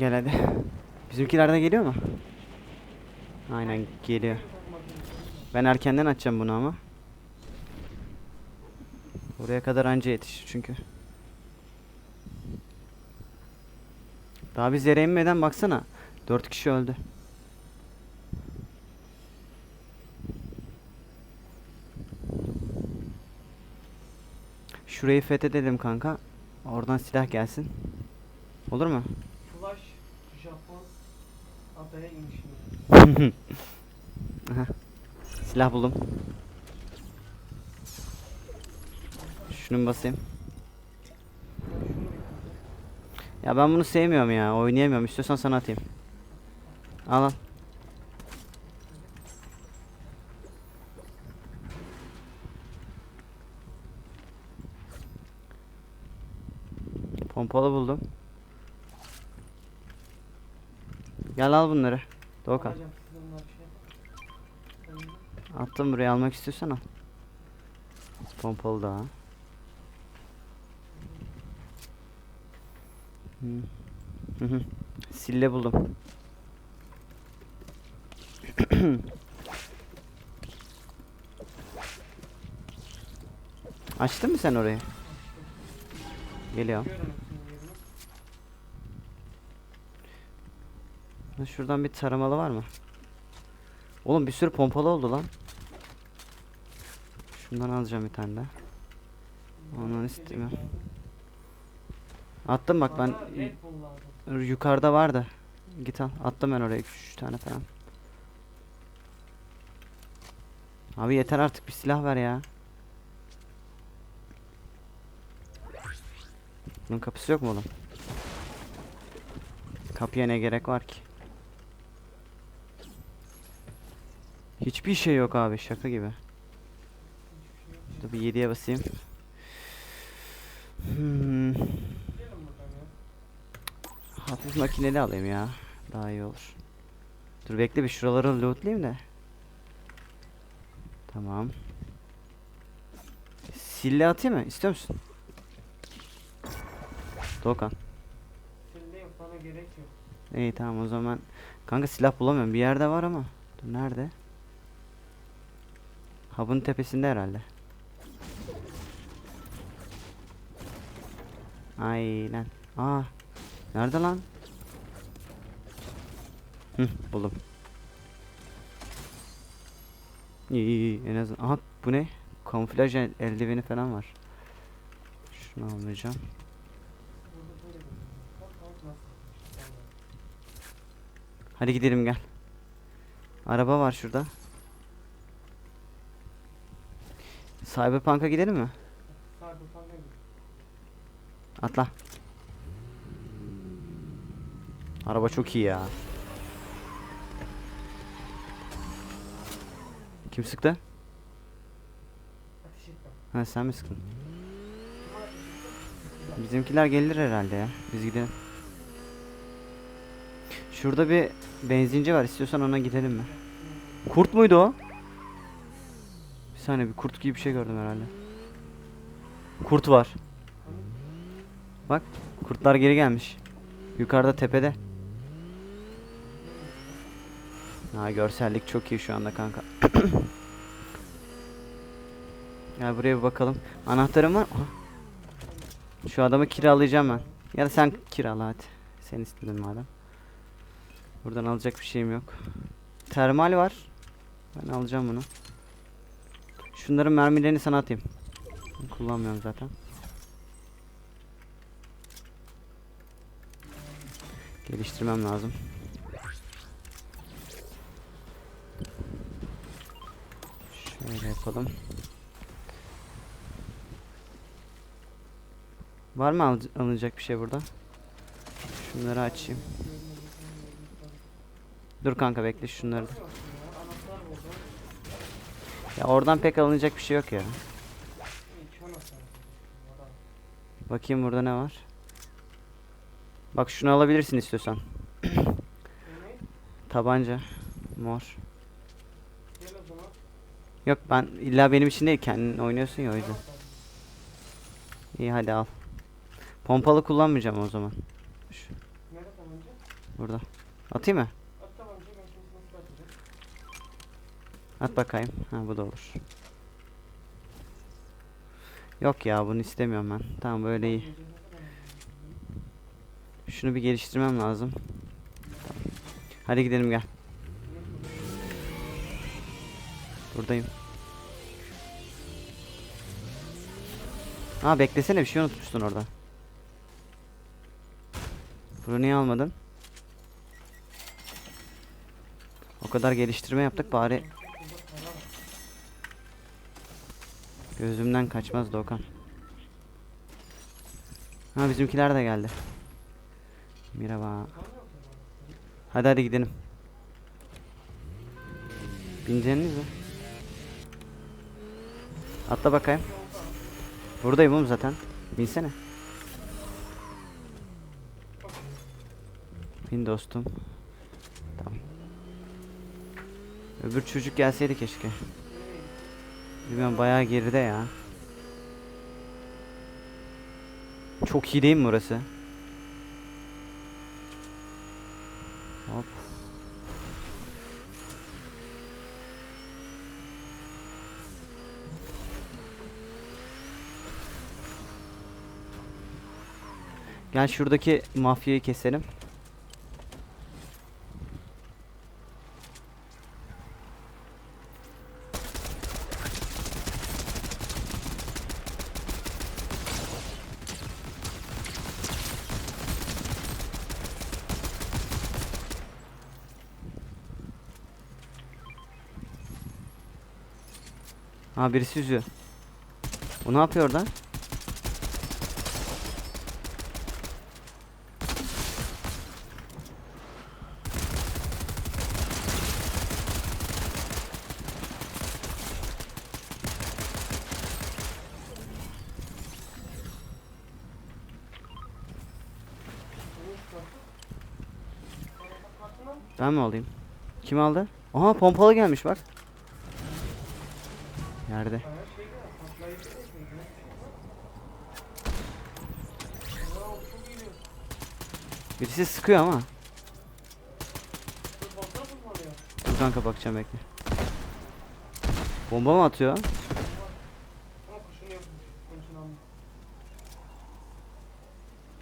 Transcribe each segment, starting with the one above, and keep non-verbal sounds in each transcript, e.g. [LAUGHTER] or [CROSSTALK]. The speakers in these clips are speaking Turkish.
Gel hadi. Bizimkiler de geliyor mu? Aynen geliyor. Ben erkenden açacağım bunu ama. Oraya kadar anca yetişir çünkü. Daha biz yere inmeden baksana. Dört kişi öldü. Şurayı fethedelim kanka. Oradan silah gelsin. Olur mu? Adaya inişini. Aha. Silah buldum. Şunu basayım? Ya ben bunu sevmiyorum ya. Oynayamıyorum. İstiyorsan sana atayım. Al al. Pompalı buldum. Gel al bunları. Doğukan. şey. Attım buraya almak istiyorsan al. Pompalı daha. Hı. Hı. Sille buldum. [CLEARS THROAT] Açtın mı sen orayı? Geliyorum. Şuradan bir taramalı var mı? Oğlum bir sürü pompalı oldu lan. Şundan alacağım bir tane daha. Ondan istemiyorum. Attım bak ben yukarıda vardı. Git al. Attım ben oraya 3 tane falan. Abi yeter artık bir silah ver ya. Bunun kapısı yok mu oğlum? Kapıya ne gerek var ki? Hiçbir şey yok abi şaka gibi. Dur bir 7'ye basayım. Hmm, hafif makineli alayım ya. Daha iyi olur. Dur bekle bir şuraları lootlayayım da. Tamam. Sille atayım mı? İstiyor musun? Doğukan. Sende yok bana gerek yok. İyi tamam o zaman. Kanka silah bulamıyorum. Bir yerde var ama. Dur nerede? Hub'ın tepesinde herhalde. Aynen. Aa. Nerede lan? Hı, buldum. İyi iyi en azından. Aha bu ne? Kamuflaj el- eldiveni falan var. Şunu almayacağım. Hadi gidelim gel. Araba var şurada. Cyberpunk'a gidelim mi? Cyberpunk'a. Atla. Araba çok iyi ya. Kim sıktı? Ha sen mi sıktın? Bizimkiler gelir herhalde ya. Biz gidelim. Şurada bir benzinci var. İstiyorsan ona gidelim mi? Kurt muydu o? Saniye bir kurt gibi bir şey gördüm herhalde. Kurt var. Bak kurtlar geri gelmiş. Yukarıda tepede. Ha görsellik çok iyi şu anda kanka. [CLEARS THROAT] Gel buraya bir bakalım. Anahtarım var. Aha. Şu adamı kiralayacağım ben. Ya da sen kirala hadi. Sen istedin madem. Buradan alacak bir şeyim yok. Termal var. Ben alacağım bunu. Şunların mermilerini sana atayım. Kullanmıyorum zaten. Geliştirmem lazım. Şöyle yapalım. Var mı al- alınacak bir şey burada? Şunları açayım. Dur kanka bekle şunları. da-. Ya oradan pek alınacak bir şey yok ya. Bakayım burada ne var. Bak şunu alabilirsin istiyorsan. [CLEARS THROAT] Tabanca. Mor. Yok ben illa benim için değil kendin oynuyorsun ya o yüzden. İyi hadi al. Pompalı kullanmayacağım o zaman. Şu-? Burada. Atayım mı? At tamam şey ben şimdi nasıl atacağım? At bakayım. Ha bu da olur. Yok ya bunu istemiyorum ben. Tamam böyle iyi. Şunu bir geliştirmem lazım. Hadi gidelim gel. Buradayım. Ha beklesene bir şey unutmuşsun orada. Bunu niye almadın? O kadar geliştirme yaptık bari gözümden kaçmaz Dokan. Ha bizimkiler de geldi. Merhaba. Hadi hadi gidelim. Bineceğiniz mi? Atla bakayım. Buradayım oğlum zaten. Binsene. Bin dostum. Tamam. Öbür çocuk gelseydi keşke. Bilmiyorum bayağı geride ya. Çok iyi değil mi burası? Hop. Gel şuradaki mafyayı keselim. Ha birisi yüzüyor. O ne yapıyor orada? Ben mi alayım? Kim aldı? Aha pompalı gelmiş bak. Diyorsun. Birisi sıkıyor ama. Dur, kanka bakacağım bekle. Bomba mı atıyor?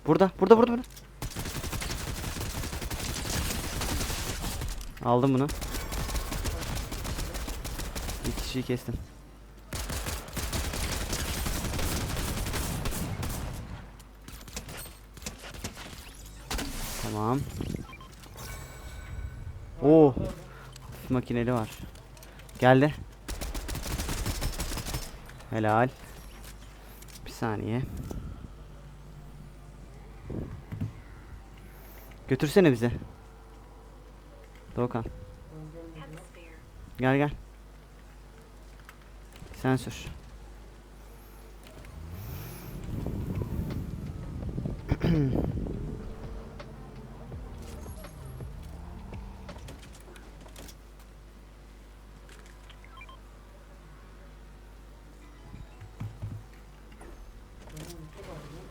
Burada, burada, burada, burada. Aldım bunu. Bir kişiyi kestim. Tamam. Oo, makineli var. Geldi. Helal. Bir saniye. Götürsene bizi. Doğukan. Gel gel. Sen sür. [CLEARS THROAT] Benim ülke var ya.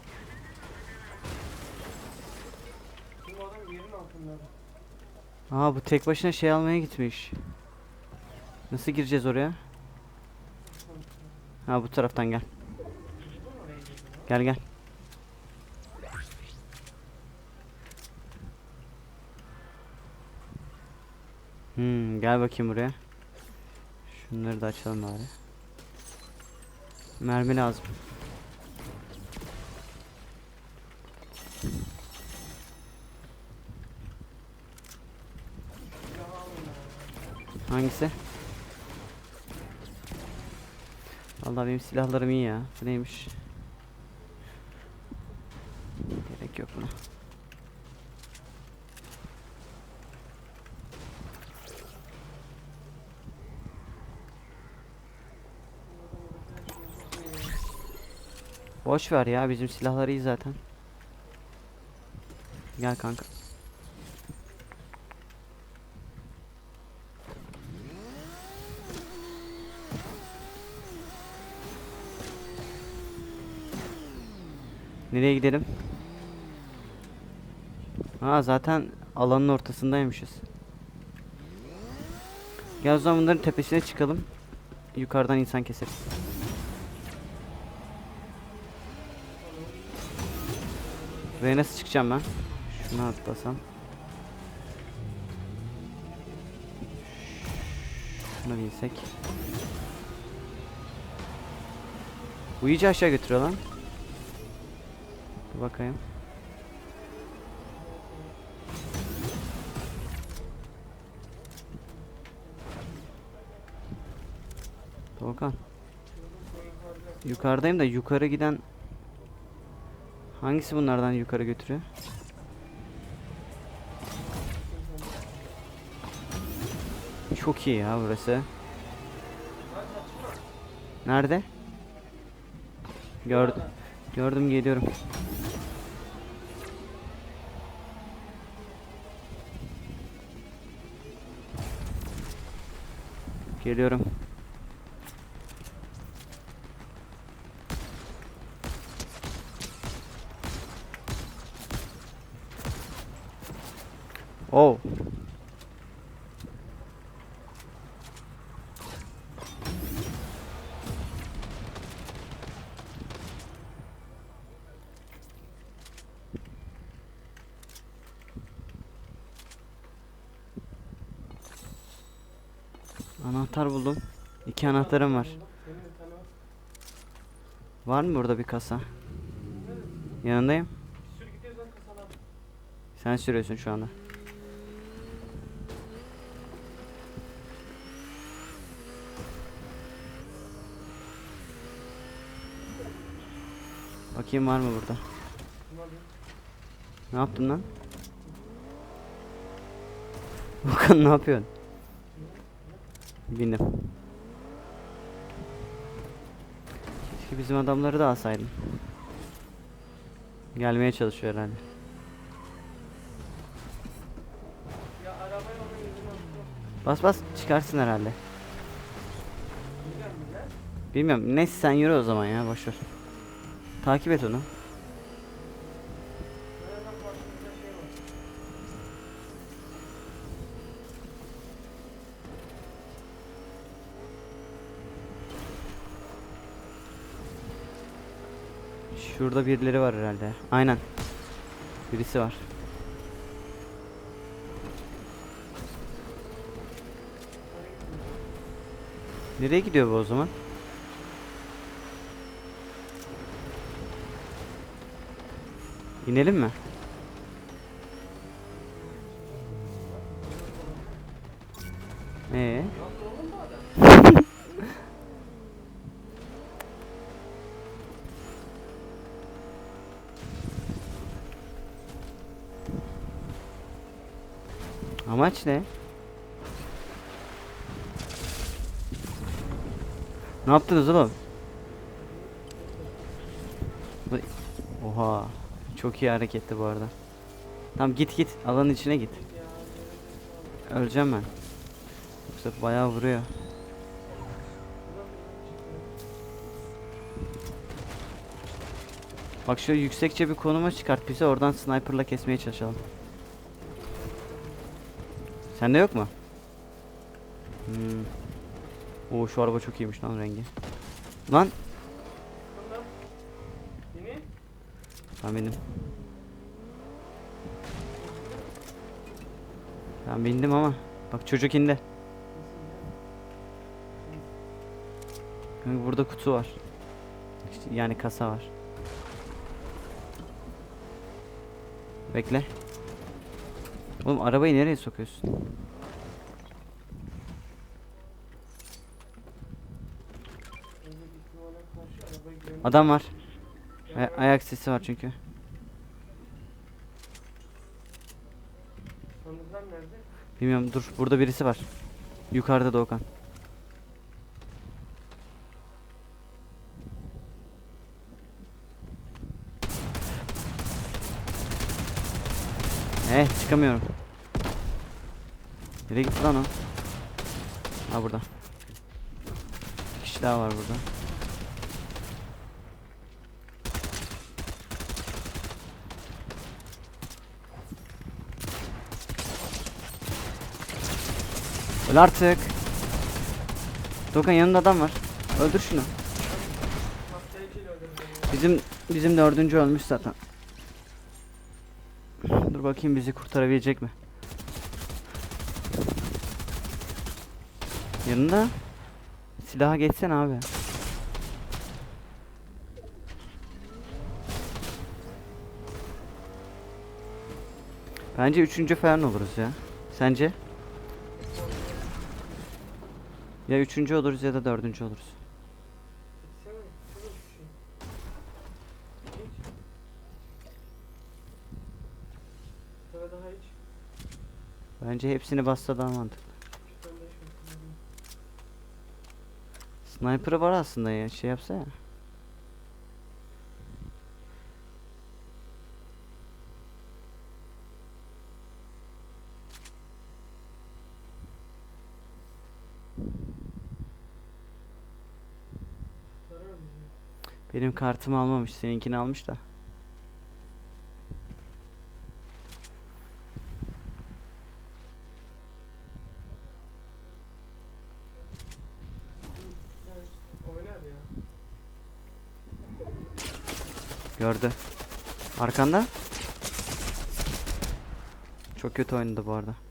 Şimdi o adam yerin altında. Aa bu tek başına şey almaya gitmiş. Nasıl gireceğiz oraya? Ha bu taraftan gel. Gel gel. Hmm, gel bakayım buraya. Şunları da açalım bari. Mermi lazım. Hangisi? Vallahi benim silahlarım iyi ya. Bu neymiş? Gerek yok buna. Boş ver ya bizim silahlar iyi zaten. Gel kanka. Nereye gidelim? Aa zaten alanın ortasındaymışız. Gel o zaman bunların tepesine çıkalım. Yukarıdan insan keseriz. Buraya nasıl çıkacağım ben? Şunu atlasam. Şunu bilsek. Bu iyice aşağı götürüyor lan. Dur bakayım. Volkan. Yukarıdayım da yukarı giden Hangisi bunlardan yukarı götürüyor? Çok iyi ya burası. Nerede? Gördüm. Gördüm geliyorum. Geliyorum. Anahtar buldum. İki anahtarım var. Var. Mı burada bir kasa? Yanındayım. Sen sürüyorsun şu anda. Bakayım var mı burada? Ne yaptın lan? Volkan ne yapıyorsun? Bindim. Keşke bizim adamları da alsaydın. Gelmeye çalışıyor herhalde. Bas bas çıkarsın herhalde. Bilmiyorum. Neyse sen yürü o zaman ya boşver. Takip et onu. Şurada birileri var herhalde. Aynen. Birisi var. Nereye gidiyor bu o zaman? İnelim mi? Ee? Amaç ne? Ne yaptınız oğlum? Oha. Çok iyi hareketti bu arada. Tamam git git. Alanın içine git. Öleceğim ben. Yoksa bayağı vuruyor. Bak şöyle yüksekçe bir konuma çıkart bizi oradan sniperla kesmeye çalışalım. Sende yok mu? Hmm. Oo şu araba çok iyiymiş lan rengi. Lan Bunlar. Yeni. ben bindim. Ama bak çocuk indi. Kanka burada kutu var. Yani kasa var. Bekle. Oğlum arabayı nereye sokuyorsun? Adam var. Ay- ayak sesi var çünkü. Bilmiyorum dur burada birisi var. Yukarıda Doğukan. Eh çıkamıyorum. Nereye gitti lan o? Ha burada. Bir kişi daha var burada. Öl artık. Dokan yanında adam var. Öldür şunu. Bizim bizim dördüncü ölmüş zaten. Dur bakayım bizi kurtarabilecek mi? Yanında. Silaha geçsen abi. Bence üçüncü falan oluruz ya. Sence? Ya üçüncü oluruz ya da dördüncü oluruz. İçsene, içsene bir şey. İç. Daha iç. Bence hepsini bassa daha mantıklı. Sniper'ı var aslında ya şey yapsa ya. Benim kartımı almamış seninkini almış da. Yani oynar ya. Gördü. Arkanda. Çok kötü oynadı bu arada.